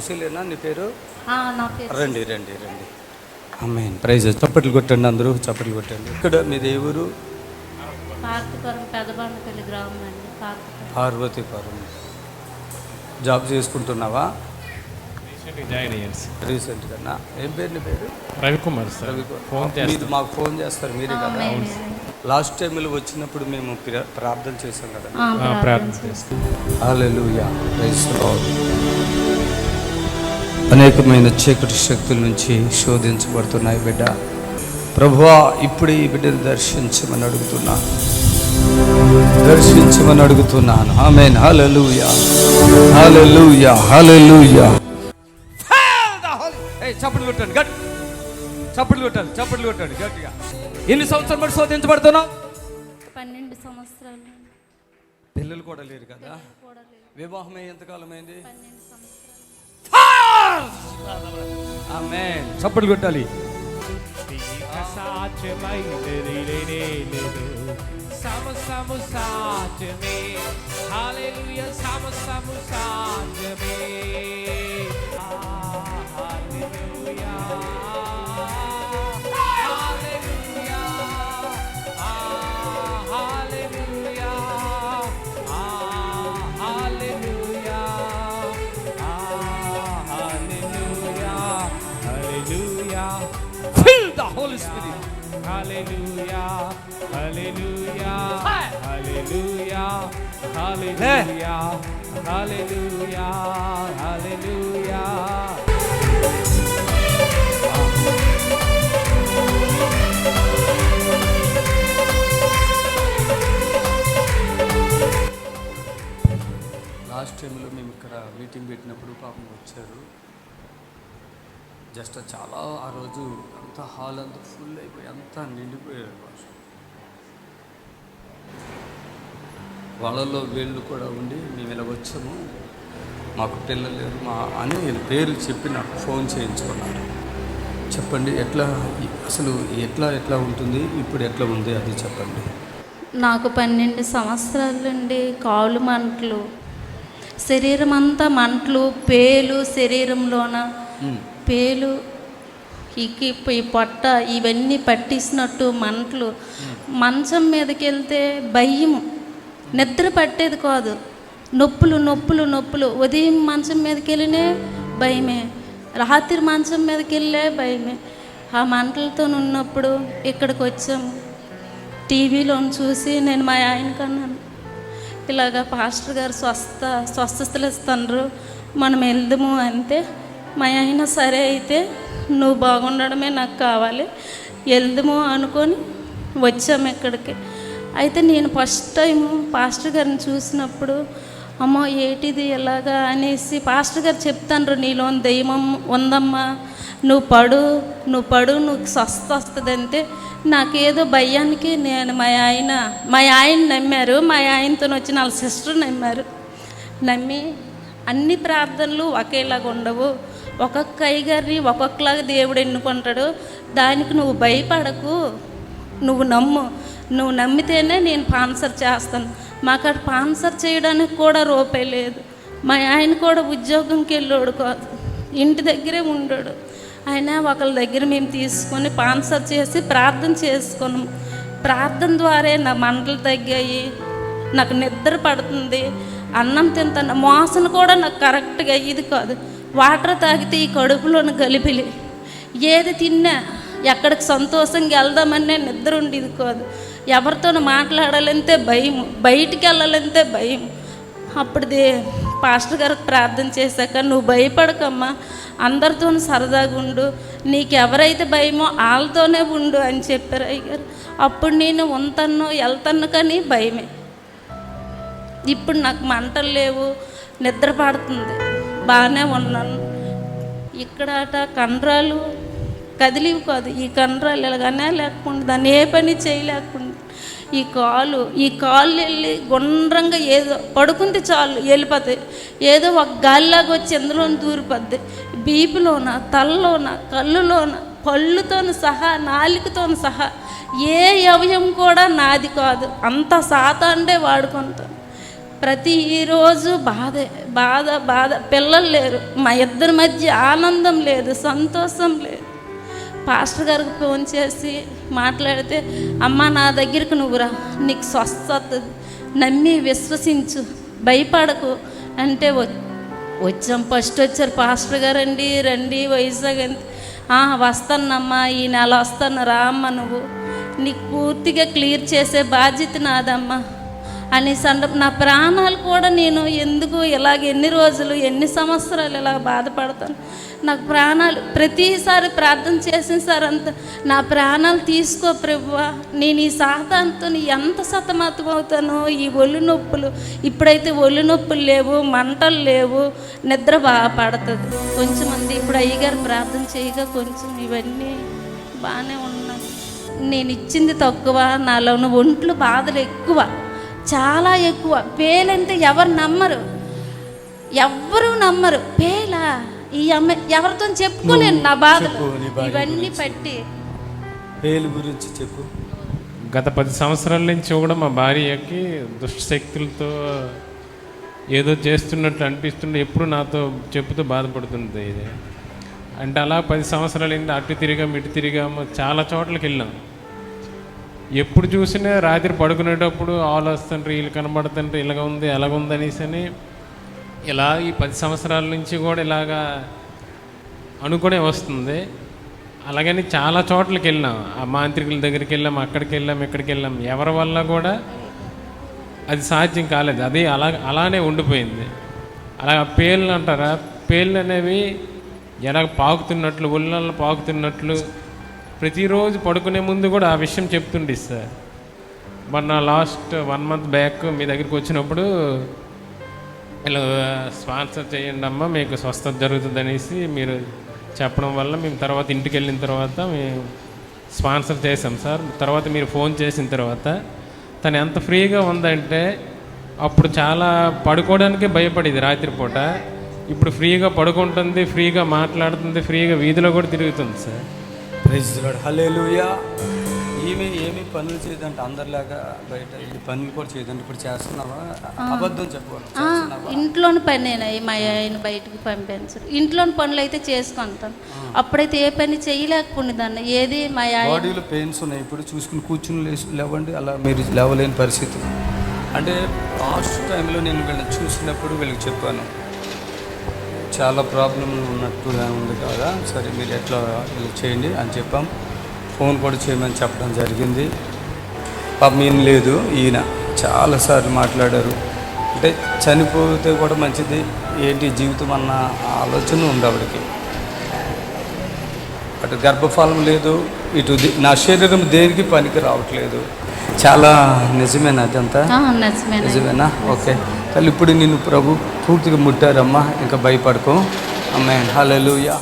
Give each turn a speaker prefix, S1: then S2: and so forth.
S1: సుశీలేనా? నీ పేరు? రండి రండి రండి. అమ్మాయి ప్రైజ్ చప్పట్లు కొట్టండి అందరూ చప్పట్లు కొట్టండి. ఇక్కడ మీది ఏ ఊరు? పార్వతీపురం జాబ్ చేసుకుంటున్నావా?
S2: రీసెంట్గా
S1: ఏం పేరు నీ పేరు?
S2: రవికుమార్ సార్.
S1: మీరు మాకు ఫోన్ చేస్తారు మీరే కదా. లాస్ట్ టైంలో వచ్చినప్పుడు మేము ప్ర- ప్రార్థన చేసాం కదా?
S3: ప్రార్థన చేస్తాం.
S1: అనేకమైన చీకటి శక్తుల నుంచి శోధించబడుతున్నాయి బిడ్డ. ప్రభువా ఇప్పుడు ఈ బిడ్డను దర్శించమని అడుగుతున్నా. దర్శించమని అడుగుతున్నాను. ఆమెన్. హల్లెలూయా. హల్లెలూయా. హల్లెలూయా. చప్పట్లు కొట్టండి గట్ చప్పట్లు కొట్టాలి చప్పట్లు కొట్టండి గట్టిగా. ఎన్ని సంవత్సరాలు మరి శోధించబడుతున్నావు?
S3: పన్నెండు సంవత్సరాలు.
S1: పిల్లలు కూడా లేరు కదా?
S3: కూడా లేదు
S1: వివాహం ఎంతకాలం అయింది ఆమె చప్పట్లు కొట్టాలి.
S2: సాధ్యమైనది లేదు సమస్తము సాధ్యమే హల్లెలూయా సమస్తము సాధ్యమే hallelujah
S1: Fill the Holy Spirit.
S2: Hallelujah, hallelujah, hallelujah, hallelujah, hallelujah, hallelujah.
S1: Last టైంలో మేము ఇక్కడ మీటింగ్ పెట్టినప్పుడు పాపం వచ్చారు జస్ట్ చాలా ఆ రోజు అంతా హాల్ అంతా ఫుల్ అయిపోయి అంతా నిండిపోయారు భాష వాళ్ళలో వీళ్ళు కూడా ఉండి మేము ఇలా వచ్చాము. మాకు పిల్లలు లేరు మా అని వీళ్ళ పేరు చెప్పి నాకు ఫోన్ చేయించుకున్నారు. చెప్పండి ఎట్లా అసలు ఎట్లా ఎట్లా ఉంటుంది ఇప్పుడు ఎట్లా ఉంది అది చెప్పండి.
S3: నాకు పన్నెండు సంవత్సరాల నుండి కాళ్ళు మంటలు. శరీరం అంతా మంటలు పేలు శరీరంలోన. పేలు ఇకి ఈ పొట్ట ఇవన్నీ పట్టిసినట్టు మంటలు. మంచం మీదకి వెళ్తే భయం. నిద్ర పట్టేది కాదు. నొప్పులు నొప్పులు నొప్పులు. ఉదయం మంచం మీదకి వెళ్ళినే భయమే. రాత్రి మంచం మీదకి వెళ్ళే భయమే. ఆ మంటలతో ఉన్నప్పుడు ఇక్కడికి వచ్చాము టీవీలో చూసి నేను మా ఆయన కన్నాను. ఇలాగ పాస్టర్ గారు స్వస్థ స్వస్థతలు ఇస్తున్నారు. మనం వెళ్దాము అంతే మా ఆయన సరే అయితే నువ్వు బాగుండడమే నాకు కావాలి. వెళ్దాము అనుకొని వచ్చాము ఇక్కడికి అయితే నేను ఫస్ట్ టైం పాస్టర్ గారిని చూసినప్పుడు అమ్మో ఏటిది ఎలాగా అనేసి పాస్టర్ గారు చెప్తాను నీలో దెయ్యం ఉందమ్మా నువ్వు పడు నువ్వు పడు నువ్వు స్వస్థ వస్తుంది అంతే నాకేదో భయానికి నేను మా ఆయన మా ఆయన నమ్మారు మా ఆయనతో వచ్చి వాళ్ళ సిస్టర్ నమ్మారు. నమ్మి అన్ని ప్రార్థనలు ఒకేలాగా ఉండవు ఒక్కొక్క అయ్యగారిని ఒక్కొక్కలాగా దేవుడు ఎన్నుకుంటాడు. దానికి నువ్వు భయపడకు. నువ్వు నమ్ము. నువ్వు నమ్మితేనే నేను పాన్సర్ చేస్తాను. మాకు అక్కడ పాన్సర్ చేయడానికి కూడా రూపాయి లేదు. మా ఆయన కూడా ఉద్యోగంకి వెళ్ళాడు కాదు. ఇంటి దగ్గరే ఉండాడు ఆయన ఒకళ్ళ దగ్గర మేము తీసుకొని పాన్సర్ చేసి ప్రార్థన చేసుకున్నాం. ప్రార్థన ద్వారా నా మంటలు తగ్గాయి. నాకు నిద్ర పడుతుంది. అన్నం తింటాను మోసన కూడా నాకు కరెక్ట్గా ఇది కాదు. వాటర్ తాగితే ఈ కడుపులోని గలిపిలి ఏది తిన్నా ఎక్కడికి సంతోషంగా వెళ్దామనే నిద్ర ఉండేది కాదు. ఎవరితోనూ మాట్లాడాలంటే భయం బయటికి వెళ్ళాలంటే భయం. అప్పుడుది పాస్టర్ గారికి ప్రార్థన చేశాక నువ్వు భయపడకమ్మా అందరితో సరదాగా ఉండు. నీకు ఎవరైతే భయమో వాళ్ళతోనే ఉండు అని చెప్పారు అయ్యారు అప్పుడు నేను ఉంటాను వెళ్తాను కానీ భయమే. ఇప్పుడు నాకు మంటలు లేవు నిద్ర పడుతుంది. బాగానే ఉన్నాను. ఇక్కడ అట కండరాలు కదిలివి కాదు. ఈ కండరాలు ఇలాగనే లేకుండా దాన్ని ఏ పని చేయలేకుండా ఈ కాలు ఈ కాళ్ళు వెళ్ళి గుండ్రంగా ఏదో పడుకుంటే చాలు వెళ్ళిపోతాయి. ఏదో ఒక గాలిలాగా వచ్చి ఎందులో దూరిపోద్ది. బీపులోన తలలోన కళ్ళులోన పళ్ళుతోను సహా నాలికతోను సహా ఏ అవయం కూడా నాది కాదు. అంత సాతాండే వాడుకుంటాను. ప్రతిరోజు బాధ బాధ బాధ. పిల్లలు లేరు. మా ఇద్దరి మధ్య ఆనందం లేదు సంతోషం లేదు. పాస్టర్ గారికి ఫోన్ చేసి మాట్లాడితే అమ్మ నా దగ్గరికి నువ్వు రా. నీకు స్వస్థత. నమ్మి విశ్వసించు. భయపడకు. అంటే వచ్చాం. ఫస్ట్ వచ్చారు పాస్టర్ గారు రండి రండి వైజాగ్ అంత వస్తానమ్మా. ఈ నెల వస్తాను. రా అమ్మ నువ్వు. నీకు పూర్తిగా క్లియర్ చేసే బాధ్యత నాదమ్మా. అనేసి సండ నా ప్రాణాలు కూడా నేను ఎందుకు ఇలాగ ఎన్ని రోజులు ఎన్ని సంవత్సరాలు ఇలా బాధపడతాను? నాకు ప్రాణాలు ప్రతిసారి ప్రార్థన చేసిన సార్ అంత నా ప్రాణాలు తీసుకో ప్రభువా. నేను ఈ సాతాంతో ఎంత సతమతం అవుతానో ఈ ఒళ్ళు నొప్పులు ఇప్పుడైతే ఒళ్ళు నొప్పులు లేవు మంటలు లేవు నిద్ర బాగా పడుతుంది. కొంచెం మంది ఇప్పుడు అయ్యగారు ప్రార్థన చేయగా కొంచెం ఇవన్నీ బాగానే ఉన్నాయి. నేను ఇచ్చింది తక్కువ నాలో ఉన్న ఒంట్లు బాధలు ఎక్కువ. చాలా ఎక్కువ. పేలంటే ఎవరు నమ్మరు. ఎవ్వరూ నమ్మరు. పేలా ఈ అమ్మ ఎవరితో చెప్పుకోలేను నా
S1: బాధ
S3: ఇవన్నీ పట్టి.
S1: పేలు గురించి చెప్పు.
S4: గత పది సంవత్సరాల నుంచి కూడా మా భార్యకి దుష్ట శక్తులతో ఏదో చేస్తున్నట్లు అనిపిస్తుండే. ఎప్పుడు నాతో చెప్పుతూ బాధపడుతుంది ఇది. అంటే అలా పది సంవత్సరాలు అయింది. అటు తిరిగాము ఇటు తిరిగాము. చాలా చోట్లకి వెళ్ళాం. ఎప్పుడు చూసినా రాత్రి పడుకునేటప్పుడు ఆలు వీళ్ళు కనబడుతుంటారు ఇలాగ ఉంది ఎలాగ ఉంది అనేసి అని ఇలా ఈ పది సంవత్సరాల నుంచి కూడా ఇలాగా అనుకునే వస్తుంది. అలాగని చాలా చోట్లకి వెళ్ళాం ఆ మాంత్రికుల దగ్గరికి వెళ్ళాం అక్కడికి వెళ్ళాం ఇక్కడికి వెళ్ళాం. ఎవరి వల్ల కూడా అది సాధ్యం కాలేదు. అది అలా అలానే ఉండిపోయింది. అలా పేర్లు అంటారా? పేర్లు అనేవి ఎలాగ పాకుతున్నట్లు ఒళ్ళల్లో పాకుతున్నట్లు ప్రతిరోజు పడుకునే ముందు కూడా ఆ విషయం చెప్తుండే సార్. మొన్న లాస్ట్ వన్ మంత్ బ్యాక్ మీ దగ్గరికి వచ్చినప్పుడు ఇలా స్పాన్సర్ చేయండి అమ్మ మీకు స్వస్థత జరుగుతుంది అనేసి మీరు చెప్పడం వల్ల మేము తర్వాత ఇంటికి వెళ్ళిన తర్వాత మేము స్పాన్సర్ చేసాం సార్. తర్వాత మీరు ఫోన్ చేసిన తర్వాత తను ఎంత ఫ్రీగా ఉందంటే అప్పుడు చాలా పడుకోవడానికే భయపడేది రాత్రిపూట. ఇప్పుడు ఫ్రీగా పడుకుంటుంది ఫ్రీగా మాట్లాడుతుంది ఫ్రీగా వీధిలో కూడా తిరుగుతుంది సార్.
S1: ప్రైజ్ లాడ్ హల్లెలూయా ఈమె ఏమి పనులు చేయదంటే అందరిలాగా బయట. ఈ పనులు కూడా చేయదంటే. ఇప్పుడు చేస్తున్నావా? అబద్ధం చెప్పు.
S3: ఆ, ఇంట్లోని పనేనాయి మా ఆయన బయటకు పంపించరు. ఇంట్లోని పనులు అయితే చేసుకుంటాను అప్పుడైతే ఏ పని చేయలేకపోయిందాన్ని ఏది మా
S1: బాడీలో పెయిన్స్ ఉన్నాయి. ఇప్పుడు చూసుకుని కూర్చుని లేవండి. అలా మీరు లేవలేని పరిస్థితి. అంటే లాస్ట్ టైంలో నేను వీళ్ళని చూసినప్పుడు వీళ్ళకి చెప్పాను. చాలా ప్రాబ్లంలు ఉన్నట్టుగా ఉంది కదా సరే మీరు ఎట్లా చేయండి అని చెప్పాం. ఫోన్ కూడా చేయమని చెప్పడం జరిగింది. పాపం ఈయన లేదు ఈయన చాలాసార్లు మాట్లాడారు. అంటే చనిపోతే కూడా మంచిది ఏంటి జీవితం అన్న ఆలోచన ఉంది ఆవిడకి. అటు గర్భఫలం లేదు ఇటు నా శరీరం దేనికి పనికి రావట్లేదు. చాలా నిజమేనా అదంతా? నిజమేనా? ఓకే. తల్లి ఇప్పుడు నిన్ను ప్రభు పూర్తిగా ముట్టారమ్మా. ఇంకా భయపడుకో. అమ్మాయి హల్లెలూయా.